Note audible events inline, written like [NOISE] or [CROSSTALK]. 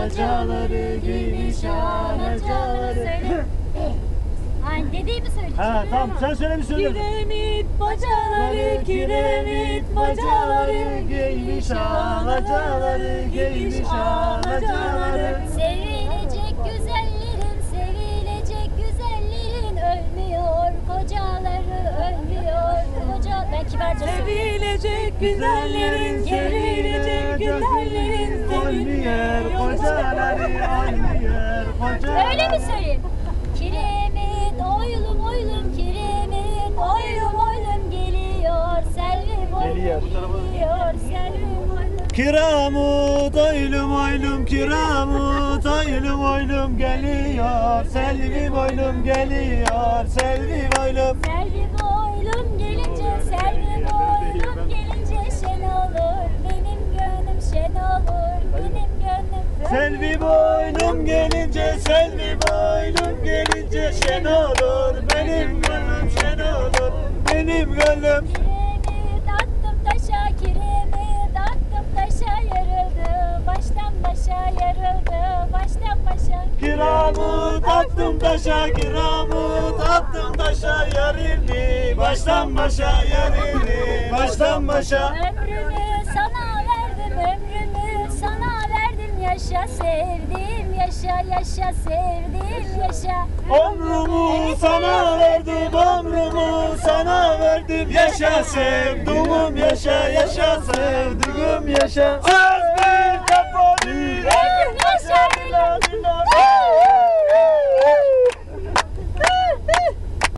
alacaları giymiş alacaları. Söyle. [LAUGHS] Ay dediğimi söyle. Ha tamam sen söyle bir söyle. Kiremit bacaları, kiremit bacaları Giymiş alacaları, giymiş alacaları Sevilecek güzellerin, sevilecek güzellerin ölmüyor kocaları, ölmüyor koca. Ben kibarca söyleyeyim. Sevilecek güzellerin, sevilecek güzellerin Oynuyor kocaları oynuyor kocaları. Öyle mi söyleyeyim? Kiremit oylum oylum kiremit oylum oylum geliyor Selvi boylum Geliyor. geliyor Selvi boylum. Kiramut oylum oylum kiramut oylum oylum geliyor. Selvi boylum geliyor Selvi boylum. Selvi boylum gelince Selvi boylum gelince şen olur. Benim gönlüm şen olur Benim gönlüm Selvi boylum gelince Selvi boylum gelince şen olur Benim gönlüm şen olur Benim gönlüm. Kiremit attım taşa kiremit attım taşa yarıldı Baştan başa yarıldı baştan başa. Kiramut attım taşa kiramut attım taşa yarildi Baştan başa yarildi Baştan başa. Ömrümü sana verdim, ömrümü sana verdim Yaşa sevdim, yaşa yaşa sevdim, yaşa. Ömrümü sana verdim, ömrümü sana verdim. Yaşa sevduğum yaşa, yaşa sevduğum yaşa. Az